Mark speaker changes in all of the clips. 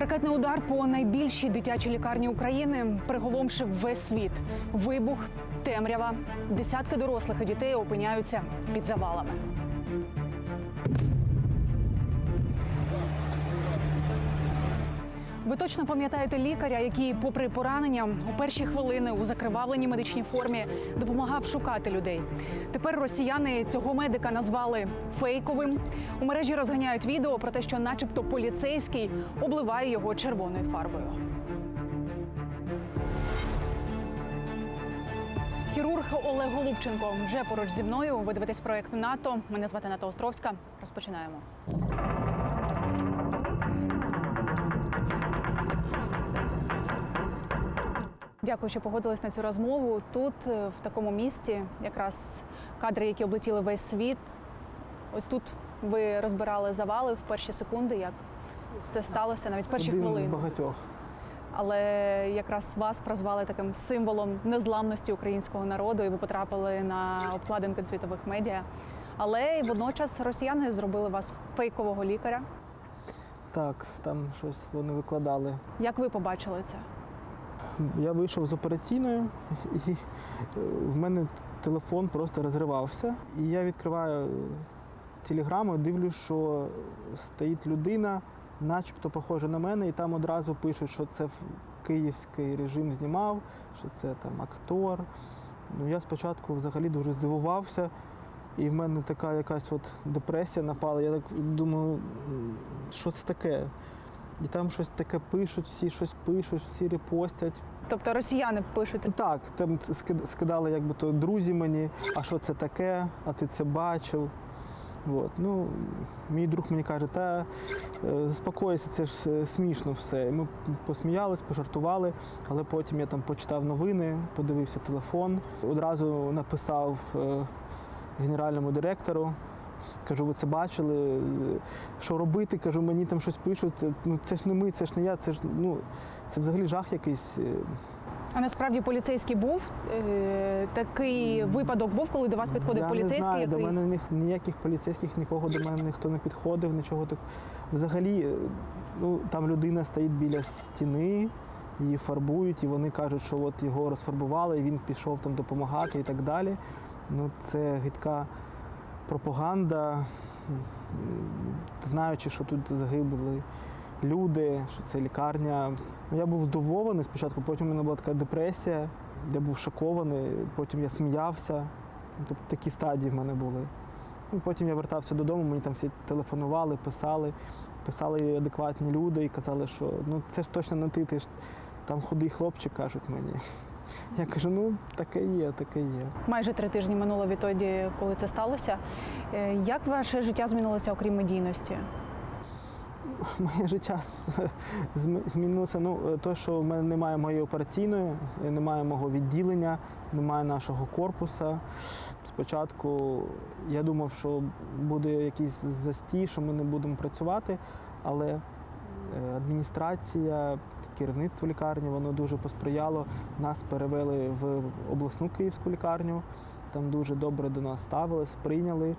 Speaker 1: Ракетний удар по найбільшій дитячій лікарні України приголомшив весь світ. Вибух, темрява. Десятки дорослих і дітей опиняються під завалами. Ви точно пам'ятаєте лікаря, який, попри поранення, у перші хвилини у закривавленій медичній формі допомагав шукати людей. Тепер росіяни цього медика назвали фейковим. У мережі розганяють відео про те, що, начебто, поліцейський обливає його червоною фарбою. Хірург Олег Голубченко вже поруч зі мною. Ви дивитесь проект НАТО. Мене звати Ната Островська. Розпочинаємо. Дякую, що погодились на цю розмову. Тут, е, в такому місці, якраз кадри, які облетіли весь світ. Ось тут ви розбирали завали в перші секунди, як все сталося, навіть перші
Speaker 2: Один
Speaker 1: хвилини.
Speaker 2: з багатьох.
Speaker 1: Але якраз вас прозвали таким символом незламності українського народу, і ви потрапили на обкладинки світових медіа. Але й водночас росіяни зробили вас фейкового лікаря.
Speaker 2: Так, там щось вони викладали.
Speaker 1: Як ви побачили це?
Speaker 2: Я вийшов з операційної, і в мене телефон просто розривався. І я відкриваю телеграму, дивлюсь, що стоїть людина, начебто похожа на мене, і там одразу пишуть, що це київський режим знімав, що це там актор. Ну, я спочатку взагалі дуже здивувався. І в мене така якась от депресія напала. Я так думаю, що це таке? І там щось таке пишуть, всі щось пишуть, всі репостять.
Speaker 1: Тобто росіяни пишуть
Speaker 2: Так, там ски- скидали якби то друзі мені, а що це таке, а ти це бачив. От. Ну, мій друг мені каже, та е, заспокойся, це ж е, смішно все. І ми посміялись, пожартували, але потім я там почитав новини, подивився телефон, одразу написав е, генеральному директору. Кажу, ви це бачили? Е, Що робити? Кажу, мені там щось пишуть. Це- Ну це ж не ми, це ж не я, це ж ну це взагалі жах якийсь. е.
Speaker 1: А насправді поліцейський був е, такий випадок був, коли до вас підходив
Speaker 2: я
Speaker 1: поліцейський
Speaker 2: не знаю,
Speaker 1: якийсь.
Speaker 2: до мене ні- ніяких поліцейських нікого до мене ніхто не підходив, нічого так. Взагалі, е, ну там людина стоїть біля стіни, її фарбують, і вони кажуть, що от його розфарбували, і він пішов там допомагати і так далі. Ну, це гидка пропаганда, знаючи, що тут загибли люди, що це лікарня. Я був здивований спочатку, потім у мене була така депресія, я був шокований, потім я сміявся. Тобто такі стадії в мене були. Ну, Потім я вертався додому, мені там всі телефонували, писали, писали адекватні люди і казали, що ну це ж точно не ти, ти ж там худий хлопчик, кажуть мені. Я кажу, ну таке є, таке є.
Speaker 1: Майже три тижні минуло відтоді, коли це сталося. Е, Як ваше життя змінилося, окрім медійності?
Speaker 2: Моє життя змінилося. Ну, е, то, що в мене немає моєї операційної, е, немає мого відділення, немає нашого корпуса. Спочатку я думав, що буде якийсь застій, що ми не будемо працювати, але е, адміністрація, керівництво лікарні, воно дуже посприяло. Нас перевели в обласну київську лікарню. Там дуже добре до нас ставились, прийняли,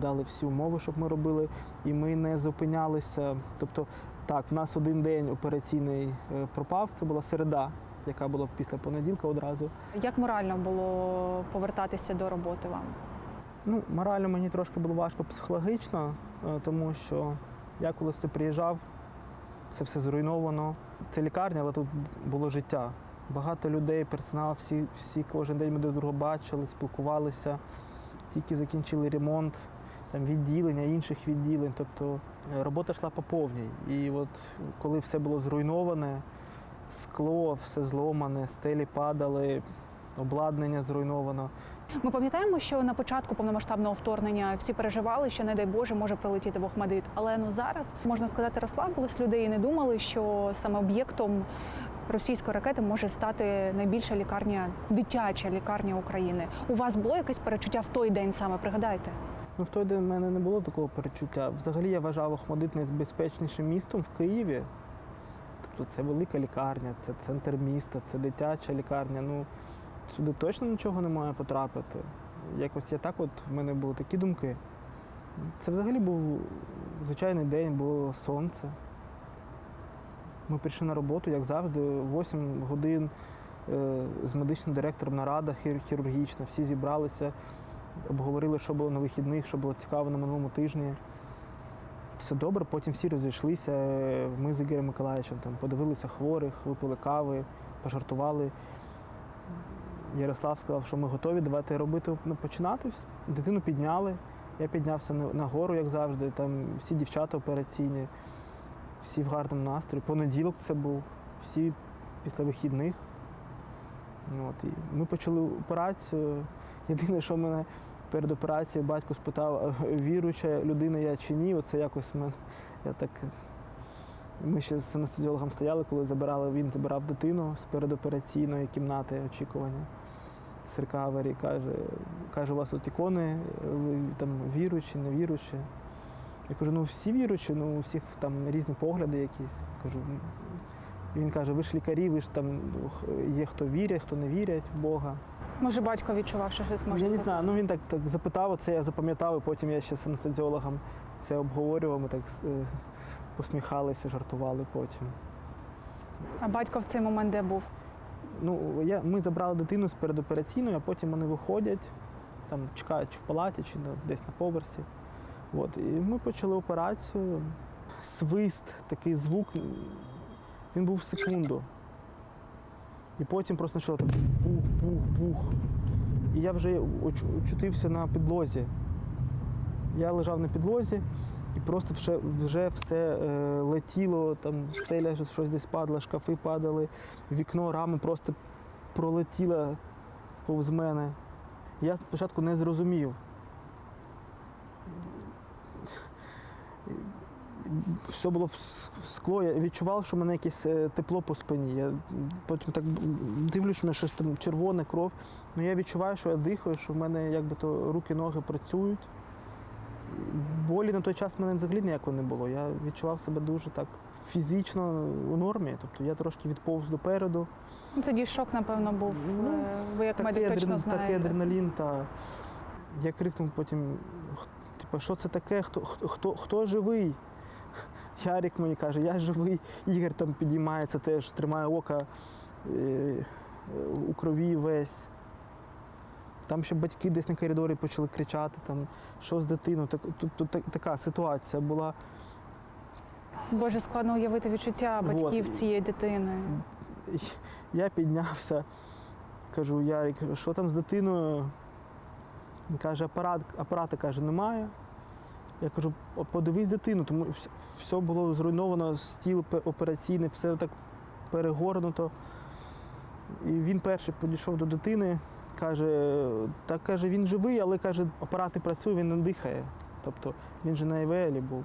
Speaker 2: дали всі умови, щоб ми робили, і ми не зупинялися. Тобто, так, в нас один день операційний е, пропав, це була середа, яка була після понеділка одразу.
Speaker 1: Як морально було повертатися до роботи вам?
Speaker 2: Ну, морально мені трошки було важко психологічно, е, тому що я коли це приїжджав, це все зруйновано. Це лікарня, але тут було життя. Багато людей, персонал, всі, всі кожен день ми до друга бачили, спілкувалися. Тільки закінчили ремонт, там відділення, інших відділень. Тобто е, робота йшла по повній. І от коли все було зруйноване, скло, все зломане, стелі падали, обладнання зруйновано.
Speaker 1: Ми пам'ятаємо, що на початку повномасштабного вторгнення всі переживали, що не дай Боже може прилетіти в Охмадит. Але ну зараз можна сказати, розслабились людей і не думали, що саме об'єктом російської ракети може стати найбільша лікарня, дитяча лікарня України. У вас було якесь перечуття в той день саме? Пригадайте.
Speaker 2: Ну, в той день в мене не було такого перечуття. Взагалі я вважав Охмадит найбезпечнішим містом в Києві. Тобто це велика лікарня, це центр міста, це дитяча лікарня. Ну, сюди точно нічого не має потрапити. Якось я так от, в мене були такі думки. Це взагалі був звичайний день, було сонце. Ми прийшли на роботу, як завжди, 8 годин е, з медичним директором нарада хірургічна. Всі зібралися, обговорили, що було на вихідних, що було цікаво на минулому тижні. Все добре, потім всі розійшлися. Е, Ми з Ігорем Миколаївичем там подивилися хворих, випили кави, пожартували. Ярослав сказав, що ми готові, давайте робити, ну, починати. Дитину підняли. Я піднявся на, гору, як завжди. Там всі дівчата операційні, всі в гарному настрої. Понеділок це був, всі після вихідних. От, і ми почали операцію. Єдине, що мене перед операцією батько спитав, «А віруюча людина я чи ні. Оце якось мен, я так. Ми ще з анестезіологом стояли, коли забирали, він забирав дитину з передопераційної кімнати очікування. Сирка Аварі каже, каже, у вас тут ікони, ви там віруючі, не віруючі. Я кажу, ну всі віруючі, ну у всіх там різні погляди якісь. Кажу, «Ну». він каже, ви ж лікарі, ви ж там ну, є хто вірять, хто не вірять в Бога.
Speaker 1: Може, батько відчував, що щось може
Speaker 2: я не знаю, ну він так, так запитав, це я запам'ятав, і потім я ще з анестезіологом це обговорював, ми так е, посміхалися, жартували потім.
Speaker 1: А батько в цей момент де був?
Speaker 2: Ну, я, ми забрали дитину з передопераційної, а потім вони виходять, там чекають в палаті, чи на, десь на поверсі. От, і ми почали операцію. Свист, такий звук, він був в секунду. І потім просто почало так бух-бух-бух. І я вже очутився на підлозі. Я лежав на підлозі, і просто вже, вже все е, летіло, там стеля щось десь падала, шкафи падали, вікно, рама просто пролетіла повз мене. Я спочатку не зрозумів. Все було в скло, я відчував, що в мене якесь е, тепло по спині. Я потім так дивлюсь, що мене щось там червоне, кров. Ну я відчуваю, що я дихаю, що в мене якби то руки, ноги працюють. Болі на той час в мене взагалі ніякого не було. Я відчував себе дуже так фізично у нормі. Тобто я трошки відповз допереду.
Speaker 1: Ну тоді шок, напевно, був.
Speaker 2: Ну,
Speaker 1: Е, Ви як медик точно
Speaker 2: адрен- такий адреналін. Та... Я крикнув потім: типу, що це таке? Хто, хто, хто, живий? Ярик мені каже, я живий. Ігор там підіймається теж, тримає ока е, е, у крові весь. Там ще батьки десь на коридорі почали кричати, там, що з дитиною. Так, тут, тут так- така ситуація була.
Speaker 1: Боже, складно уявити відчуття
Speaker 2: Вот.
Speaker 1: батьків цієї дитини.
Speaker 2: Я піднявся, кажу, Ярик, що там з дитиною? Він каже, апарат, апарата каже, немає. Я кажу, подивись дитину, тому все було зруйновано, стіл операційний, все так перегорнуто. І він перший підійшов до дитини, каже, так каже, він живий, але каже, апарат не працює, він не дихає. Тобто він же на ІВЛі був.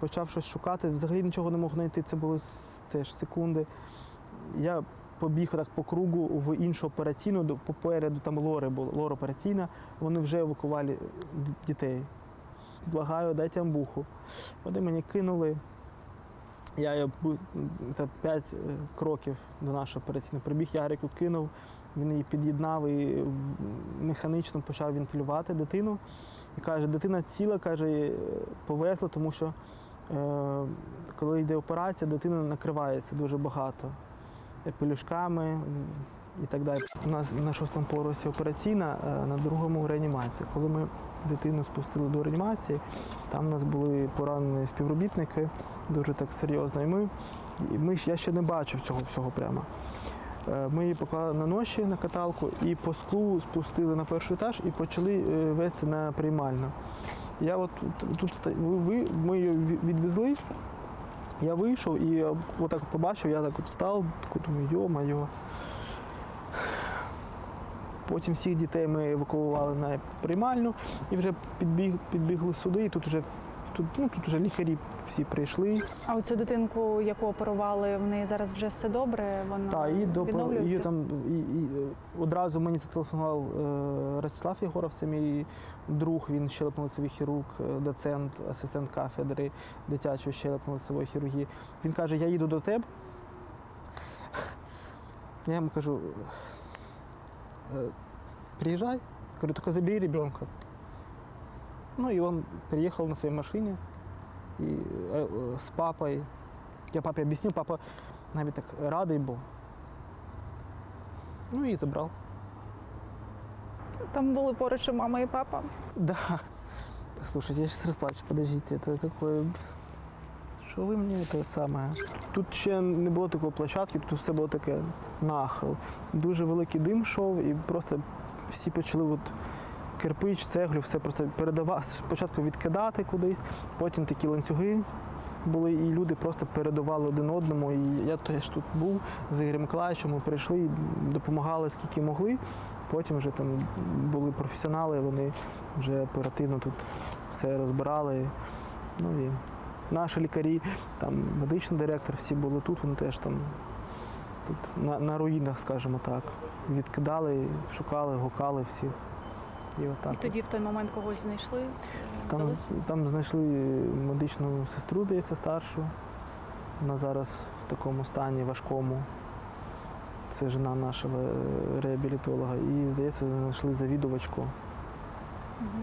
Speaker 2: Почав щось шукати, взагалі нічого не мог знайти, це були теж секунди. Я побіг так по кругу в іншу операційну, попереду там лори було, лор операційна, вони вже евакували дітей. Благаю, дайте амбуху. Вони мені кинули. Я бу- це 5 кроків до нашої операційної прибіг, я Ярику кинув, він її під'єднав і механічно почав вентилювати дитину. І каже, дитина ціла, каже, повезла, повезло, тому що е, коли йде операція, дитина накривається дуже багато е, пелюшками і так далі. У нас на шостому поверсі операційна, е, на другому реанімація. Коли ми дитину спустили до реанімації, там у нас були поранені співробітники, дуже так серйозно. І ми, і ми я ще не бачив цього всього прямо. Е, Ми її поклали на ноші на каталку і по склу спустили на перший етаж і почали е, вести на приймальну. Я от тут, ви- ми її відвезли. Я вийшов і отак побачив, я так от встав, думаю, йо-майо. Потім всіх дітей ми евакуювали на приймальну і вже підбіг, підбігли сюди, і тут вже, тут, ну, тут вже лікарі всі прийшли.
Speaker 1: А оцю дитинку, яку оперували, в неї зараз вже все добре. Вона
Speaker 2: Та, і до її там і, і, одразу мені зателефонував е, Ростислав Єгоров, це мій друг, він щелепно-лицевий хірург, е, доцент, асистент кафедри дитячої щелепно-лицевої хірургії. Він каже, я їду до тебе. Я йому кажу, «Е, приїжджай. Говорю, только забери ребенка. Ну и он приехал на своей машине и, э, э, с папой Я папі об'яснив, папа навіть так радий був. Ну і забрав.
Speaker 1: Там були поруч і мама і папа.
Speaker 2: Да. Слушайте, я сейчас расплачусь, подождите, это такое. Що ви мені те саме? Тут ще не було такої площадки, тут все було таке нахил. Дуже великий дим йшов, і просто всі почали от кирпич, цеглю, все просто передавати. Спочатку відкидати кудись, потім такі ланцюги були, і люди просто передавали один одному. І я теж тут був з Ігорем Миколаївичем, ми прийшли допомагали скільки могли. Потім вже там були професіонали, вони вже оперативно тут все розбирали. Ну і наші лікарі, там медичний директор, всі були тут, вони теж там тут на, на руїнах, скажімо так. Відкидали, шукали, гукали всіх. І отак.
Speaker 1: І тоді в той момент когось знайшли.
Speaker 2: Там, там знайшли медичну сестру, здається, старшу. Вона зараз в такому стані важкому. Це жена нашого е, реабілітолога. І, здається, знайшли завідувачку.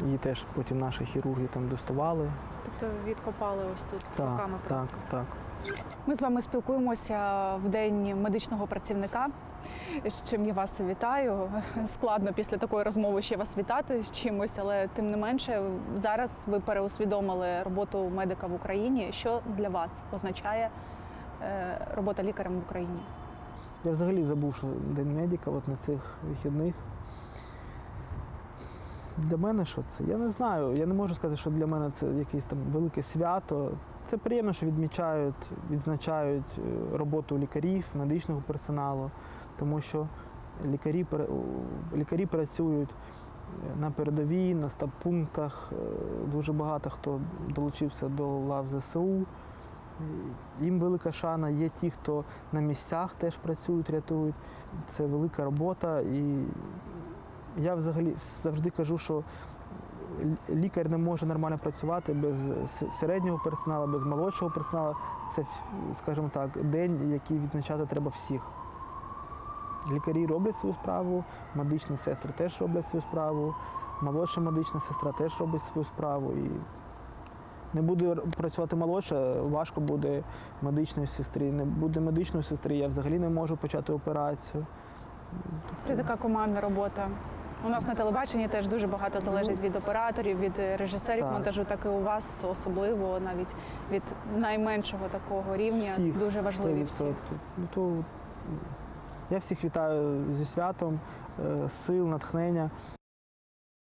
Speaker 2: Її теж потім наші хірурги там доставали.
Speaker 1: Тобто відкопали ось тут
Speaker 2: Так,
Speaker 1: руками просто.
Speaker 2: так.
Speaker 1: Ми з вами спілкуємося в день медичного працівника. З чим я вас вітаю. Складно після такої розмови ще вас вітати з чимось, але тим не менше, зараз ви переусвідомили роботу медика в Україні. Що для вас означає е, робота лікарем в Україні?
Speaker 2: Я взагалі забув, що День медика от на цих вихідних. Для мене що це? Я не знаю. Я не можу сказати, що для мене це якесь там велике свято. Це приємно, що відмічають, відзначають е, роботу лікарів, медичного персоналу, тому що лікарі, лікарі працюють е, на передовій, на стаб-пунктах. Е, Дуже багато хто долучився до лав ЗСУ. Їм велика шана. Є ті, хто на місцях теж працюють, рятують. Це велика робота. І я взагалі завжди кажу, що лікар не може нормально працювати без середнього персоналу, без молодшого персоналу. Це, скажімо так, день, який відзначати треба всіх. Лікарі роблять свою справу, медичні сестри теж роблять свою справу, молодша медична сестра теж робить свою справу. І не буде працювати молодша, важко буде медичної сестрі. Не буде медичної сестри, я взагалі не можу почати операцію.
Speaker 1: Це така командна робота. У нас на телебаченні теж дуже багато залежить від операторів, від е, режисерів
Speaker 2: Так.
Speaker 1: монтажу, так і у вас особливо навіть від найменшого такого рівня
Speaker 2: Всіх
Speaker 1: дуже важливі. всі.
Speaker 2: Ну, то я всіх вітаю зі святом, е, сил, натхнення.